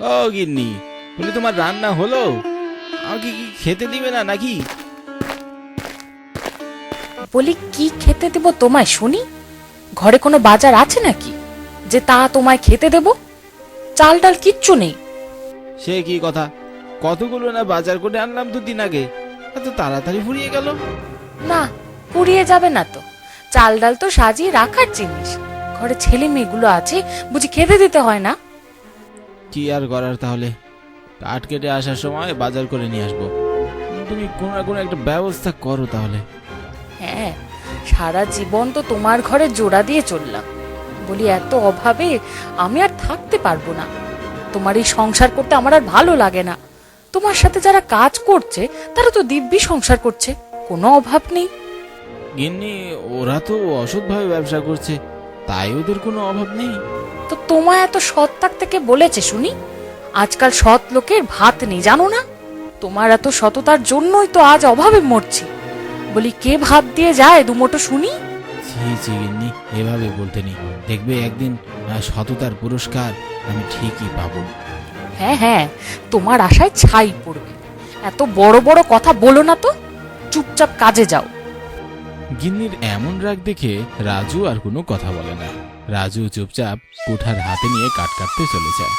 ও গিন্নি বলি তোমার রান্না হলো? আমাকে কি খেতে দিবে না নাকি? বলি কি খেতে দেব তোমায় শুনি? ঘরে কোনো বাজার আছে নাকি? যে তা তোমায় খেতে দেব? চাল ডাল কিচ্ছু নেই। সে কি কথা? কতগুলো না বাজার করে আনলাম দুদিন আগে এত তাড়াতাড়ি ফুরিয়ে গেল। না পুড়িয়ে যাবে না তো। চাল ডাল তো সাজিয়ে রাখার জিনিস। ঘরে ছেলে মেয়েগুলো আছে বুঝি খেতে দিতে হয় না? কি আর করার তাহলে? কাঠ কেটে আসার সময় বাজার করে নিয়ে আসব। তুমি কোনো না কোনো একটা ব্যবস্থা করো তাহলে। হ্যাঁ সারা জীবন তো তোমার ঘরে জোড়া দিয়ে চললাম। বলি এত অভাবে আমি আর থাকতে পারব না। তোমার এই সংসার করতে আমার আর ভালো লাগে না। তোমার সাথে যারা কাজ করছে তারা তো দিব্যি সংসার করছে। কোনো অভাব নেই। গিন্নি ওরা তো অসৎভাবে ব্যবসা করছে। তাই ওদের কোনো অভাব নেই? তো তোমায় এত সৎ থাকতে কে বলেছে শুনি? আজকাল সৎ লোকের ভাত নেই জানো না? তোমার এত সততার জন্যই তো আজ অভাবে মরছি। বলি কে ভাত দিয়ে যায় দুমোটো শুনি? ছি ছি গিন্নি এভাবে বলতে নি দেখবে একদিন আহ, সততার পুরস্কার আমি ঠিকই পাবো। হ্যাঁ হ্যাঁ তোমার আশায় ছাই পড়বে। এত বড় বড় কথা বলো না তো। চুপচাপ কাজে যাও। গিন্নির এমন রাগ দেখে রাজু আর কোনো কথা বলে না। রাজু চুপচাপ কুঠার হাতে নিয়ে কাট কাটতে চলে যায়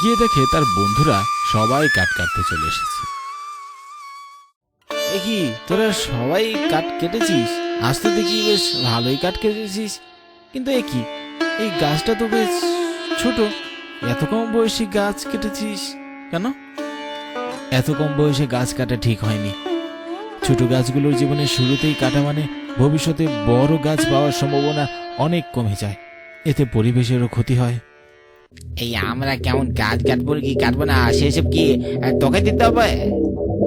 গিয়ে দেখে তার বন্ধুরা সবাই কাট কাটতে চলে এসেছে। কি, তোরা সবাই কাট কেটেছিস? আজ দেখি বেশ ভালোই কাট কেটেছিস। কিন্তু এ কি, এই গাছটা তো বেশ ছোট, এত কম বয়সী গাছ কেটেছিস কেন? এত কম বয়সে গাছ কাটা ঠিক হয়নি। ছোট গাছগুলোর জীবনের শুরুতেই কাটা মানে ভবিষ্যতে বড় গাছ পাওয়ার সম্ভাবনা অনেক কমে যায়। এতে পরিবেশেরও ক্ষতি হয়। এই আমরা কেমন গাছ কাটবো কি কাটবো না? সেসব কি তোকে দিতে হবে?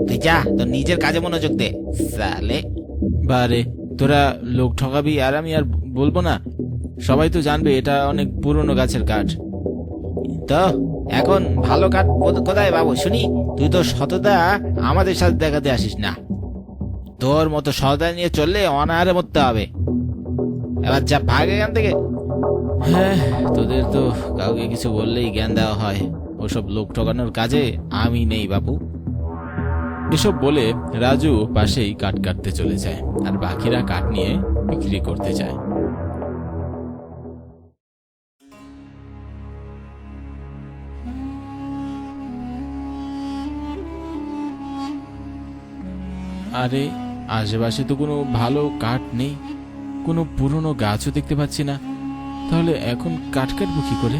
তুই যা তোর নিজের কাজে মনোযোগ দে। সালে। বারে তোরা লোক ঠকাবি আর আমি আর বলব না। সবাই তো জানবে এটা অনেক পুরনো গাছের কাঠ। তো, এখন ভালো কাঠ কোথায় বাবু শুনি, তুই তো সততা আমাদের সাথে দেখাতে আসিস না। তোর মতো সততা নিয়ে চললে অনাহারে মরতে হবে। এবার যা ভাগ এখান থেকে। হ্যাঁ তোদের তো কাউকে কিছু বললেই জ্ঞান দেওয়া হয়। ওসব লোক ঠকানোর কাজে আমি নেই বাবু এসব বলে রাজু পাশেই কাঠ কাটতে চলে যায়, আর বাকিরা কাঠ নিয়ে বিক্রি করতে যায়। আরে, আশেপাশে তো কোনো ভালো কাঠ নেই। কোনো পুরনো গাছও দেখতে পাচ্ছি না। তাহলে এখন কাঠ কাটবো কি করে?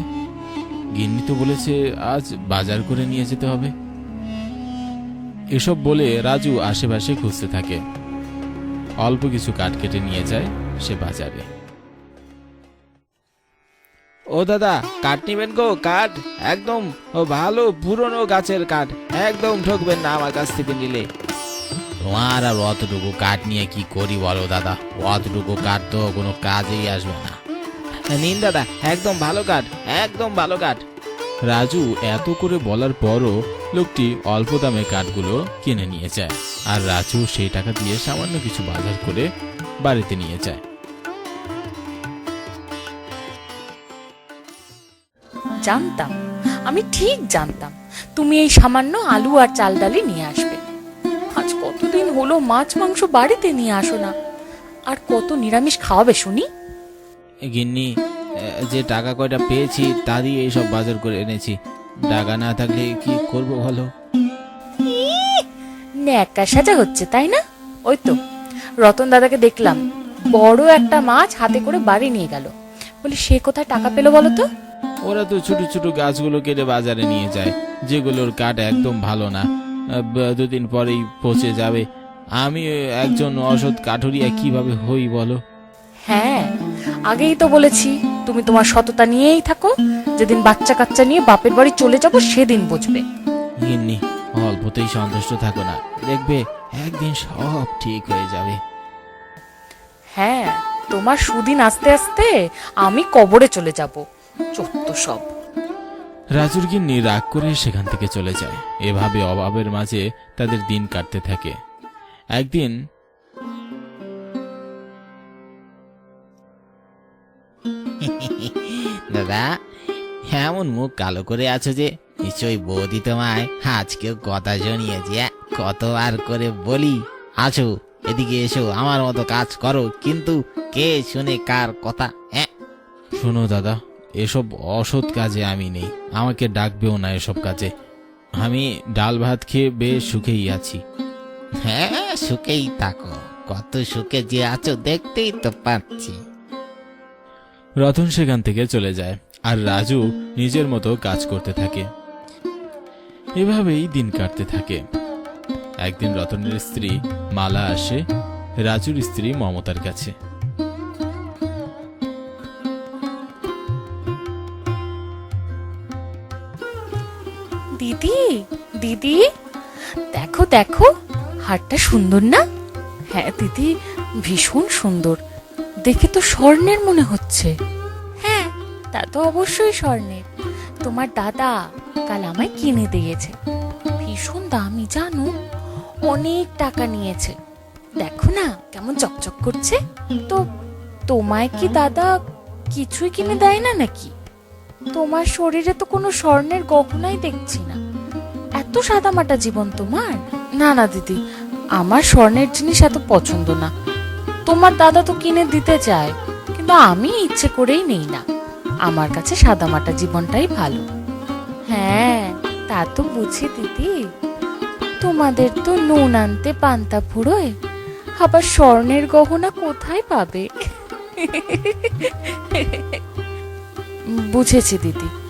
গিন্নি তো বলেছে আজ বাজার করে নিয়ে যেতে হবে। এসব বলে রাজু আশেপাশে খুঁজতে থাকে। অল্প কিছু কাঠ কেটে নিয়ে যায় সে বাজারে। ও দাদা, কাঠ নিবেন গো, কাঠ। একদম ভালো পুরনো গাছের কাঠ। একদম ঠকবেন না আমার কাছ থেকে নিলে। তোমার আর অতটুকু কাঠ নিয়ে কি করি বলো দাদা? অতটুকু কাঠ তো কোনো কাজেই আসবে না। নিন দাদা একদম ভালো কাঠ একদম ভালো কাঠ। রাজু এত করে বলার পরও লোকটি অল্প দামে কাঠগুলো কিনে নিয়ে যায় আর রাজু সেই টাকা দিয়ে সামান্য কিছু বাজার করে বাড়িতে নিয়ে যায়। জানতাম আমি ঠিক জানতাম তুমি এই সামান্য আলু আর চাল ডালি নিয়ে আসবে। কতদিন হলো মাছ মাংস বাড়িতে নিয়ে আসো না। আর কত নিরামিষ খাওয়াবে শুনি? গিন্নি যে টাকা কয়টা পেয়েছি তা দিয়ে এইসব বাজার করে এনেছি। টাকা না থাকলে কি করব ভালো ন্যাকা সাজা হচ্ছে তাই না? ওই তো রতন দাদাকে দেখলাম বড় একটা মাছ হাতে করে বাড়ি নিয়ে গেল। বলি সে কোথায় টাকা পেল বলো তো? ওরা তো ছোট ছোট গাছগুলো কেটে বাজারে নিয়ে যায় যেগুলোর কাঠ একদম ভালো না। দুদিন পরেই পচে যাবে। আমি একজন অসৎ কাঠুরিয়া কীভাবে হই বলো? হ্যাঁ আগেই তো বলেছি তুমি তোমার সততা নিয়েই থাকো। যেদিন বাচ্চা কাচ্চা নিয়ে বাপের বাড়ি চলে যাব সেদিন বুঝবে। গিন্নি অল্পতেই সন্তুষ্ট থাকো না। দেখবে একদিন সব ঠিক হয়ে যাবে। হ্যাঁ তোমার সুদিন আস্তে আস্তে আমি কবরে চলে যাব। চত্ব সব। রাজুর গিন্নি রাগ করে সেখান থেকে চলে যায়। এভাবে অভাবের মাঝে তাদের দিন কাটতে থাকে। একদিন দাদা এমন মুখ কালো করে আছো যে নিশ্চয়ই বৌদি তোমায় আজকেও কথা শুনিয়েছি। কত আর করে বলি আছো এদিকে এসো আমার মতো কাজ করো কিন্তু কে শুনে কার কথা হ্যাঁ? শোনো দাদা এসব অসৎ কাজে আমি নেই। আমাকে ডাকবেও না এসব কাজে। আমি ডাল ভাত খেয়ে বেশ সুখেই আছি। হ্যাঁ সুখেই থাকো। কত সুখে যে আছো দেখতেই তো পাচ্ছি। রতন সেখান থেকে চলে যায় আর রাজু নিজের মতো কাজ করতে থাকে। এভাবেই দিন কাটতে থাকে। একদিন রতনের স্ত্রী মালা আসে রাজুর স্ত্রী মমতার কাছে। দিদি দিদি, দেখো দেখো, হারটা সুন্দর না? হ্যাঁ দিদি, ভীষণ সুন্দর। দেখে তো স্বর্ণের মনে হচ্ছে। হ্যাঁ তা তো অবশ্যই স্বর্ণের। তোমার দাদা কাল আমায় কিনে দিয়েছে। ভীষণ দামি, জানো? অনেক টাকা নিয়েছে। দেখো না, কেমন চকচক করছে। তো তোমায় কি দাদা কিছুই কিনে দেয় না নাকি? তোমার শরীরে তো কোনো স্বর্ণের গহনাই দেখছি না। এত সাদামাটা জীবন তোমার? না না, দিদি, আমার স্বর্ণের জিনিস এত পছন্দ না। তোমার দাদা তো কিনে দিতে চায়, কিন্তু আমি ইচ্ছে করেই নেই না। আমার কাছে সাদামাটা জীবনটাই ভালো। হ্যাঁ তা তো বুঝি, দিদি। তোমাদের তো নুন আনতে পান্তা ফুরোয়, আবার স্বর্ণের গহনা কোথায় পাবে? বুঝেছি, দিদি।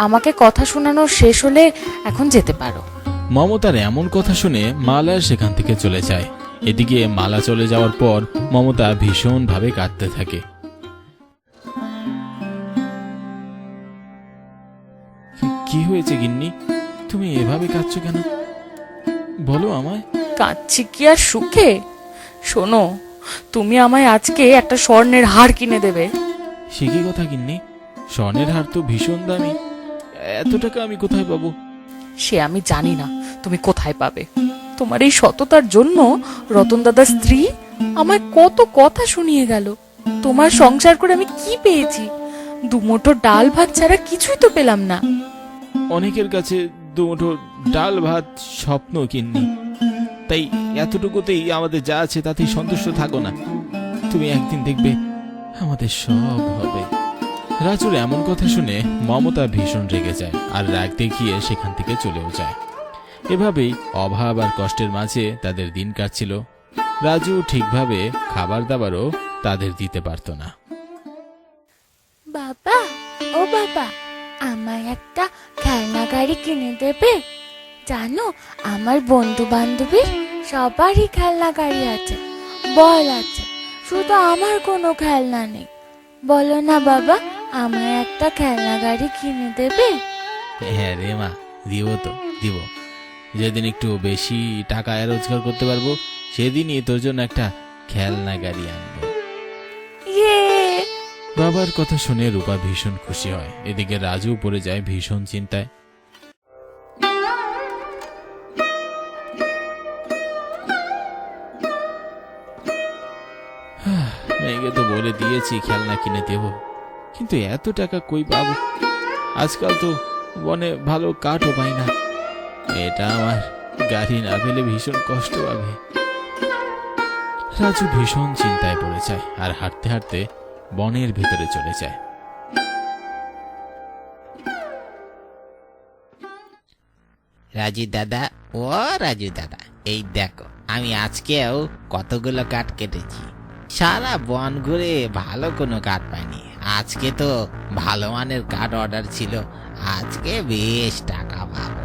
আমাকে কথা শোনানো শেষ হলে এখন যেতে পারো। মমতার এমন কথা শুনে মালা সেখান থেকে চলে যায়। এদিকে মালা চলে যাওয়ার পর মমতা ভীষণভাবে কাঁদতে থাকে। কি- হয়েছে গিন্নি? তুমি এভাবে কাঁদছো কেন? বলো আমায়। কাঁদছি কি আর সুখে? শোনো তুমি আমায় আজকে একটা স্বর্ণের হার কিনে দেবে। সে কি কথা গিন্নি? স্বর্ণের হার তো ভীষণ দামি। এত টাকা আমি কোথায় পাবো? সে আমি জানি না তুমি কোথায় পাবে। তোমার এই সততার জন্য রতন দাদার স্ত্রী আমায় কত কথা শুনিয়ে গেল। তোমার সংসার করে আমি কি পেয়েছি? দুমুঠো ডাল ভাত ছাড়া কিছুই তো পেলাম না। অনেকের কাছে দুমুঠো ডাল ভাত স্বপ্ন কিন্নি। তাই এতটুকুতেই আমাদের যা আছে তাতেই সন্তুষ্ট থাকো না। তুমি একদিন দেখবে আমাদের সব হবে। রাজুর এমন কথা শুনে মমতা ভীষণ রেগে যায় আর রাগ দেখিয়ে সেখান থেকে চলেও যায়। এভাবেই অভাব আর কষ্টের মাঝে তাদের দিন কাটছিল। রাজু ঠিকভাবে খাবার দাবারও তাদের দিতে পারতো না। বাবা, ও বাবা, আমায় একটা খেলনা গাড়ি কিনে দেবে? জানো, আমার বন্ধু বান্ধবীর সবারই খেলনা গাড়ি আছে, বল আছে, শুধু আমার কোনো খেলনা নেই। বলো না বাবা আমায় একটা খেলনা গাড়ি কিনে দেবে? হ্যাঁ রে মা দিব তো দিব। যেদিন একটু বেশি টাকা রোজগার করতে পারব সেদিনই তোর জন্য একটা খেলনা গাড়ি আনব। ইয়ে! বাবার কথা শুনে রূপা ভীষণ খুশি হয়। এদিকে রাজু পড়ে যায় ভীষণ চিন্তায়। মেয়েকে তো বলে দিয়েছি খেলনা কিনে দেব। কিন্তু এত টাকা কই পাবো? আজকাল তো বনে ভালো কাঠও পাই না। এটা আমার গাড়ি না পেলে ভীষণ কষ্ট পাবে। রাজু ভীষণ চিন্তায় পড়ে যায় আর হাঁটতে হাঁটতে বনের ভেতরে চলে যায়। রাজু দাদা, ও রাজু দাদা, এই দেখো, আমি আজকেও কতগুলো কাঠ কেটেছি। সারা বন ঘুরে ভালো কোনো কাঠ পাইনি। আজকে তো ভালো মানের কাঠ অর্ডার ছিল। আজকে বেশ টাকা পাবো।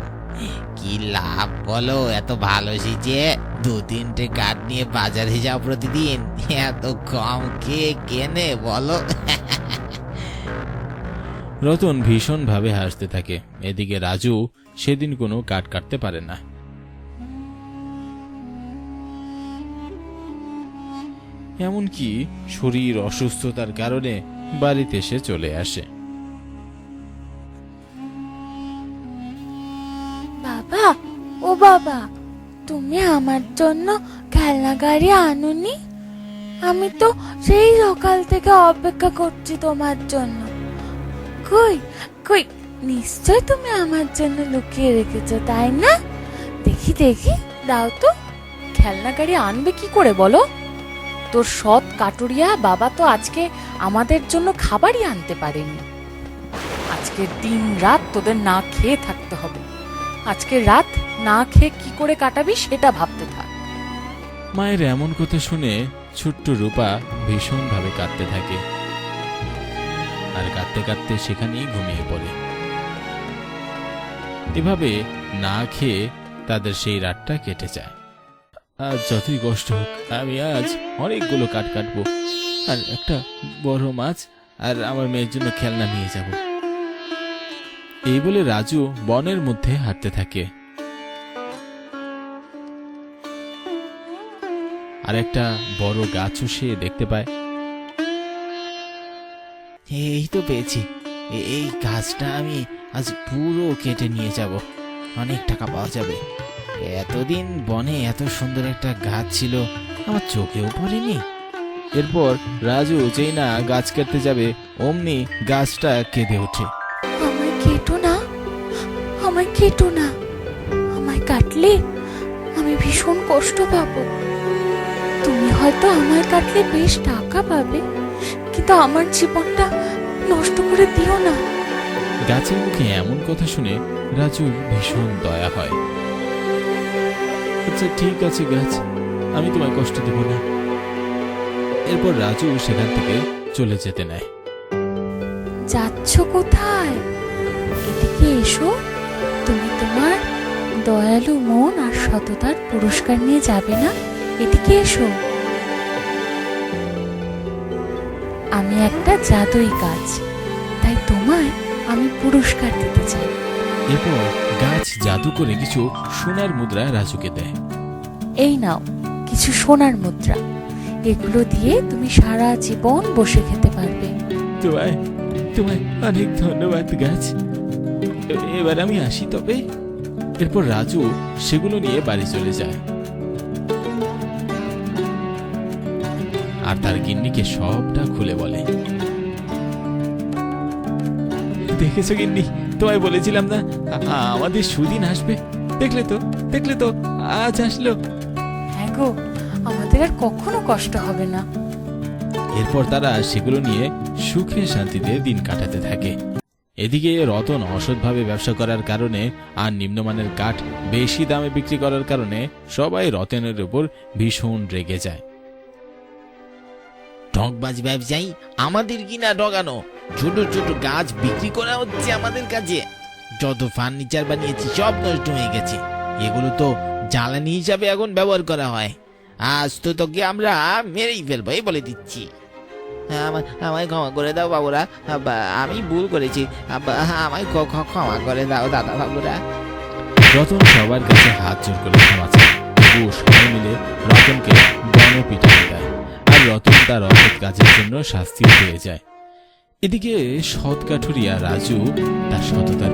কি লাভ বলো? এত ভালো সিজে দু তিনটে কাঠ নিয়ে বাজারে যাও প্রতিদিন। এত কম কে কেনে বলো? রতন ভীষণভাবে হাসতে থাকে। এদিকে রাজু সেদিন কোনো কাঠ কাটতে পারে না। এমনকি শরীর অসুস্থতার কারণে বাড়িতে এসে চলে আসে। বাবা, ও বাবা, তুমি আমার জন্য খেলনা গাড়ি আনুনি? আমি তো সেই সকাল থেকে অপেক্ষা করছি তোমার জন্য। কই কই, নিশ্চয় তুমি আমার জন্য লুকিয়ে রেখেছো, তাই না? দেখি দেখি, দাও তো। খেলনা গাড়ি আনবে কি করে বলো? তোর সৎ কাটুরিয়া বাবা তো আজকে আমাদের জন্য খাবারই আনতে পারেনি। আজকে দিন রাত তোদের না খেয়ে থাকতে হবে। আজকে রাত না খেয়ে কি করে কাটাবি সেটা ভাবতে থাক। মায়ের এমন কথা শুনে ছোট্ট রূপা ভীষণভাবে কাঁদতে থাকে। আর কাঁদতে কাঁদতে সেখানেই ঘুমিয়ে পড়ে। এভাবে না খেয়ে তাদের সেই রাতটা কেটে যায়। আজ যতই কষ্ট হোক, আমি আজ অনেকগুলো কাঠ কাটবো। আর একটা বড় মাছ আর আমার মেয়ের জন্য খেলনা নিয়ে যাব। এই বলে রাজু বনের মধ্যে হাঁটতে থাকে। আর একটা বড় গাছও সে দেখতে পায়। এই তো পেয়েছি। এই গাছটা আমি আজ পুরো কেটে নিয়ে যাব। অনেক টাকা পাওয়া যাবে। এতদিন বনে এত সুন্দর একটা গাছ ছিল আমার চোখেও পড়েনি। এরপর রাজু যেই না গাছ কাটতে যাবে অমনি গাছটা কেঁদে ওঠে। আমায় কেটো না আমায় কেটো না আমায় কাটলে আমি ভীষণ কষ্ট পাবো। তুমি হয়তো আমায় কাটলে বেশ টাকা পাবে কিন্তু আমার জীবনটা নষ্ট করে দিও না। গাছের মুখে এমন কথা শুনে রাজুর ভীষণ দয়া হয়। আচ্ছা ঠিক আছে গাছ। আমি তোমায় কষ্ট দেব না। এরপর রাজু সেখান থেকে চলে যেতে নেয়। যাচ্ছ কোথায়? এদিকে এসো। তুমি তোমার দয়ালু মন আর সততার পুরস্কার নিয়ে যাবে না? এদিকে এসো। আমি একটা জাদুই কাজ তাই তোমায় আমি পুরস্কার দিতে চাই। এরপর গাছ জাদু করে কিছু সোনার মুদ্রা রাজুকে দেয়। এই নাও কিছু সোনার মুদ্রা। এগুলো দিয়ে তুমি সারা জীবন বসে খেতে পারবে। তোমায় তোমায় অনেক ধন্যবাদ, গাছ। এবার আমি আসি তবে। এরপর রাজু সেগুলো নিয়ে বাড়ি চলে যায়। আর তার গিন্নিকে সবটা খুলে বলে। দেখেছ গিন্নি, তোমায় বলেছিলাম না আমাদের সুদিন আসবে। দেখলে তো দেখলে তো, আজ আসলো। হ্যাঁ গো আমাদের আর কখনো কষ্ট হবে না। এরপর তারা সেগুলো নিয়ে সুখে শান্তিতে দিন কাটাতে থাকে। এদিকে রতন অসৎভাবে ব্যবসা করার কারণে আর নিম্নমানের কাঠ বেশি দামে বিক্রি করার কারণে সবাই রতনের উপর ভীষণ রেগে যায়। ঠকবাজ ব্যবসায়ী আমাদের কিনা ডগানো ছোট ছোট গাছ বিক্রি করা হচ্ছে আমাদের কাছে যত ফার্নিচার বানিয়েছি সব নষ্ট হয়ে গেছে। এগুলো তো জ্বালানি হিসাবে এখন ব্যবহার করা হয়। আজ তো তোকে আমরা মেরেই ফেলব, এই বলে দিচ্ছি। আমার- আমায় ক্ষমা করে দাও বাবুরা। আমি ভুল করেছি। আমায় ক্ষ- ক্ষ- ক্ষমা করে দাও দাদা বাবুরা। রতন সবার কাছে হাত জোর করে ক্ষমা চায়। তবুও সবাই মিলে রতনকে গণপিটানো দেয় আর রতন তার অসৎ কাজের জন্য শাস্তি পেয়ে যায়। এদিকে সৎ কাঠুরিয়া রাজু তার সততা